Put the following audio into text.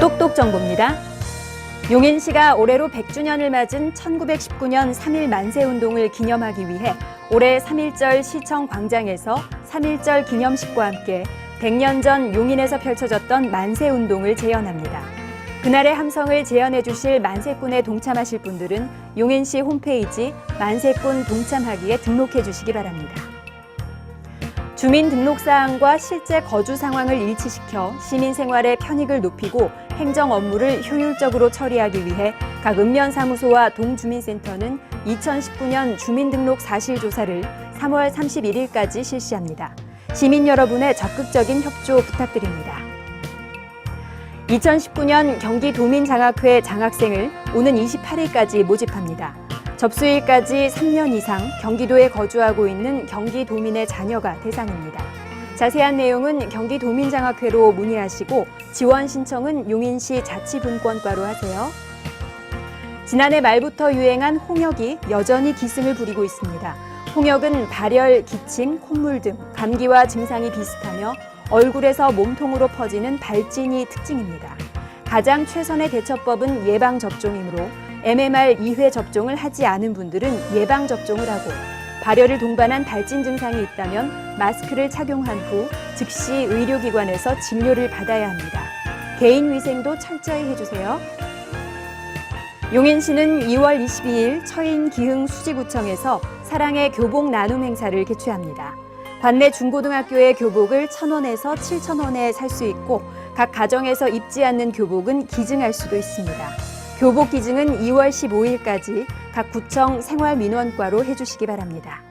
똑똑 정보입니다. 용인시가 올해로 100주년을 맞은 1919년 3.1 만세 운동을 기념하기 위해 올해 3.1절 시청 광장에서 3.1절 기념식과 함께 100년 전 용인에서 펼쳐졌던 만세 운동을 재현합니다. 그날의 함성을 재현해 주실 만세꾼에 동참하실 분들은 용인시 홈페이지 만세꾼 동참하기에 등록해 주시기 바랍니다. 주민등록사항과 실제 거주 상황을 일치시켜 시민 생활의 편익을 높이고 행정 업무를 효율적으로 처리하기 위해 각 읍면사무소와 동주민센터는 2019년 주민등록 사실조사를 3월 31일까지 실시합니다. 시민 여러분의 적극적인 협조 부탁드립니다. 2019년 경기도민장학회 장학생을 오는 28일까지 모집합니다. 접수일까지 3년 이상 경기도에 거주하고 있는 경기도민의 자녀가 대상입니다. 자세한 내용은 경기도민장학회로 문의하시고 지원 신청은 용인시 자치분권과로 하세요. 지난해 말부터 유행한 홍역이 여전히 기승을 부리고 있습니다. 홍역은 발열, 기침, 콧물 등 감기와 증상이 비슷하며 얼굴에서 몸통으로 퍼지는 발진이 특징입니다. 가장 최선의 대처법은 예방접종이므로 MMR 2회 접종을 하지 않은 분들은 예방 접종을 하고 발열을 동반한 발진 증상이 있다면 마스크를 착용한 후 즉시 의료기관에서 진료를 받아야 합니다. 개인 위생도 철저히 해주세요. 용인시는 2월 22일 처인 기흥 수지구청에서 사랑의 교복 나눔 행사를 개최합니다. 관내 중고등학교의 교복을 1,000원에서 7,000원에 살 수 있고 각 가정에서 입지 않는 교복은 기증할 수도 있습니다. 교복 기증은 2월 15일까지 각 구청 생활민원과로 해주시기 바랍니다.